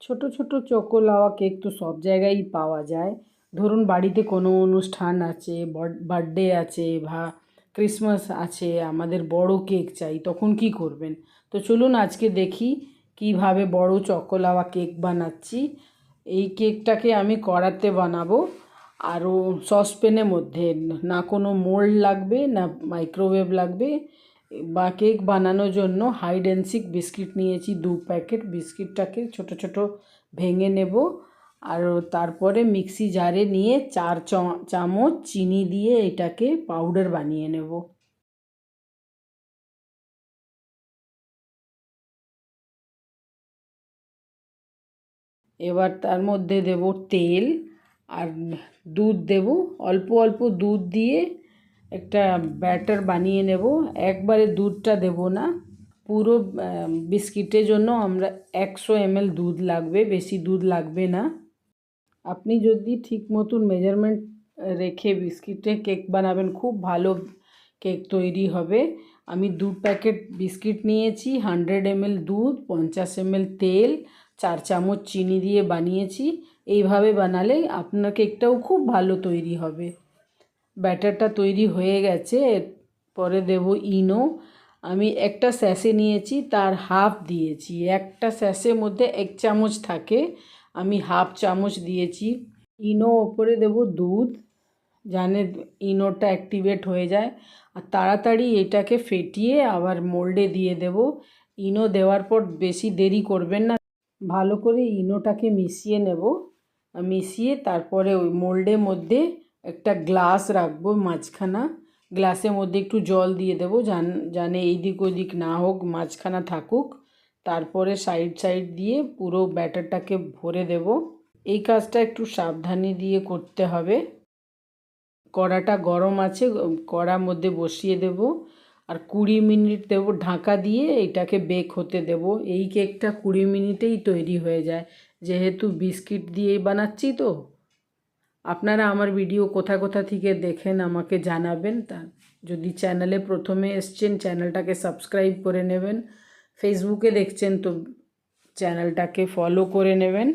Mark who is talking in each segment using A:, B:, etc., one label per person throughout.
A: ছোট ছোট choco লাওয়া cake তো সব জায়গায়ই পাওয়া যায়। ধরুন বাড়িতে কোনো অনুষ্ঠান আছে বার্থডে আছে বা ক্রিসমাস আছে, আমাদের বড় কেক চাই, তখন কি করবেন? তো চলুন আজকে দেখি কীভাবে বড় চকো লাওয়া কেক বানাচ্ছি। এই কেকটাকে আমি কড়াতে বানাবো। আরও সসপ্যানের মধ্যে না কোনো মোল্ড লাগবে, না মাইক্রোওয়েভ লাগবে বা কেক বানানোর জন্য হাই ডেন্সিক বিস্কিট নিয়েছি, দু প্যাকেট। বিস্কিটটাকে ছোট ছোট ভেঙে নেব আর তারপরে মিক্সি জারে নিয়ে চার চামচ চিনি দিয়ে এটাকে পাউডার বানিয়ে নেব। এবার তার মধ্যে দেব তেল আর দুধ দেব। অল্প অল্প দুধ দিয়ে একটা ব্যাটার বানিয়ে নেব। একবারে দুধটা দেব না। পুরো বিস্কিটের জন্য আমরা একশো এমএল দুধ লাগবে, বেশি দুধ লাগবে না। আপনি যদি ঠিক মতন মেজারমেন্ট রেখে বিস্কিটে কেক বানাবেন, খুব ভালো কেক তৈরি হবে। আমি দু প্যাকেট বিস্কিট নিয়েছি, হান্ড্রেড এমএল দুধ, পঞ্চাশ এমএল তেল, চার চামচ চিনি দিয়ে বানিয়েছি। এইভাবে বানালে আপনার কেকটাও খুব ভালো তৈরি হবে। ব্যাটারটা তৈরি হয়ে গেছে পরে দেব ইনো। আমি একটা স্যাশে নিয়েছি, তার হাফ দিয়েছি। একটা স্যাশের মধ্যে এক চামচ থাকে, আমি হাফ চামচ দিয়েছি। ইনো ওপরে দেব দুধ, জানে ইনোটা অ্যাক্টিভেট হয়ে যায়। আর তাড়াতাড়ি এটাকে ফেটিয়ে আবার মোল্ডে দিয়ে দেব। ইনো দেওয়ার পর বেশি দেরি করবেন না। ভালো করে ইনোটাকে মিশিয়ে নেব। মিশিয়ে তারপরে ওই মোল্ডের মধ্যে একটা গ্লাস রাখব মাঝখানা। গ্লাসের মধ্যে একটু জল দিয়ে দেবো জান, জানে এই দিক ওই দিক না হোক, মাঝখানা থাকুক। তারপরে সাইড সাইড দিয়ে পুরো ব্যাটারটাকে ভরে দেব। এই কাজটা একটু সাবধানে দিয়ে করতে হবে। কড়াটা গরম আছে, কড়ার মধ্যে বসিয়ে দেব। আর কুড়ি মিনিট দেব ঢাকা দিয়ে এটাকে বেক হতে দেব। এই কেকটা কুড়ি মিনিটেই তৈরি হয়ে যায়। যেহেতু বিস্কিট দিয়েই বানাচ্ছি তো। আপনারা আমার ভিডিও কোথা কোথা থেকে দেখেন আমাকে জানাবেন। তা যদি চ্যানেলে প্রথমে এসছেন, চ্যানেলটাকে সাবস্ক্রাইব করে নেবেন। ফেসবুকে দেখছেন তো চ্যানেলটাকে ফলো করে নেবেন।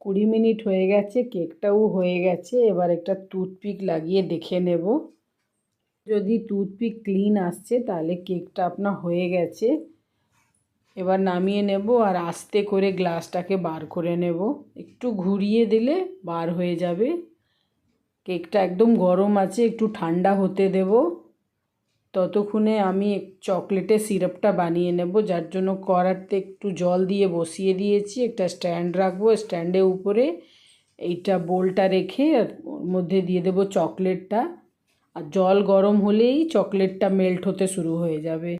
A: কুড়ি মিনিট হয়ে গেছে, কেকটাও হয়ে গেছে। এবার একটা টুথপিক লাগিয়ে দেখে নেব। যদি টুথপিক ক্লিন আসছে, তাহলে কেকটা আপনার হয়ে গেছে। এবার নামিয়ে নেব আর আস্তে করে গ্লাসটাকে বার করে নেব। একটু ঘুরিয়ে দিলে বার হয়ে যাবে। কেকটা একদম গরম আছে, একটু ঠান্ডা হতে দেব। ততক্ষণে আমি চকলেটের সিরাপটা বানিয়ে নেব, যার জন্য কড়াতে একটু জল দিয়ে বসিয়ে দিয়েছি। একটা স্ট্যান্ড রাখব স্ট্যান্ডের উপরে এইটা বোলটা রেখে মধ্যে দিয়ে দেব চকলেটটা। আর জল গরম হলেই চকলেটটা মেল্ট হতে শুরু হয়ে যাবে।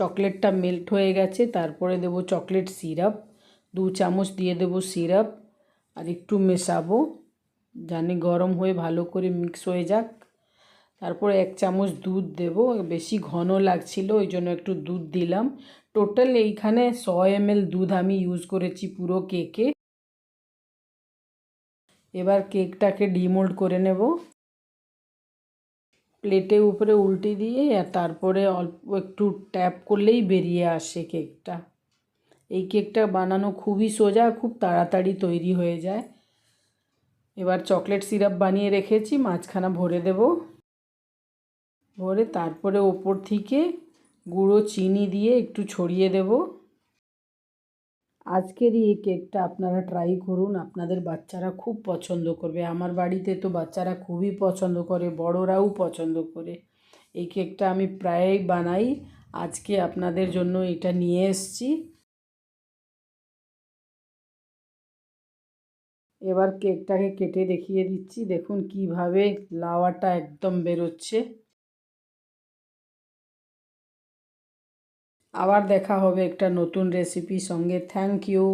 A: চকলেটটা মেল্ট হয়ে গেছে, তারপরে দেব চকলেট সিরাপ দু চামচ দিয়ে দেব সিরাপ আর একটু মেশাবো, জানি গরম হয়ে ভালো করে মিক্স হয়ে যাক। তারপরে এক চামচ দুধ দেব, বেশি ঘন লাগছিল, ওই জন্য একটু দুধ দিলাম। টোটাল এইখানে শ এমএল দুধ আমি ইউজ করেছি পুরো কেকে এবার কেকটাকে ডিমোল্ড করে নেব। প্লেটে উপরে উল্টে দিয়ে আর তারপরে অল্প একটু ট্যাপ করলেই বেরিয়ে আসে কেকটা। এই কেকটা বানানো খুবই সোজা, খুব তাড়াতাড়ি তৈরি হয়ে যায়। এবার চকলেট সিরাপ বানিয়ে রেখেছি, মাঝখানা ভরে দেব। ভরে তারপরে ওপর থেকে গুঁড়ো চিনি দিয়ে একটু ছড়িয়ে দেব। আজকের এই কেকটা আপনারা ট্রাই করুন, আপনাদের বাচ্চারা খুব পছন্দ করবে। আমার বাড়িতে তো বাচ্চারা খুবই পছন্দ করে, বড়রাও পছন্দ করে। এই কেকটা আমি প্রায়ই বানাই। আজকে আপনাদের জন্য এটা নিয়ে এসছি। এবার কেকটাকে কেটে দেখিয়ে দিচ্ছি। দেখুন কীভাবে লাওয়াটা একদম বেরোচ্ছে। আবার দেখা হবে একটা নতুন রেসিপির সঙ্গে। Thank you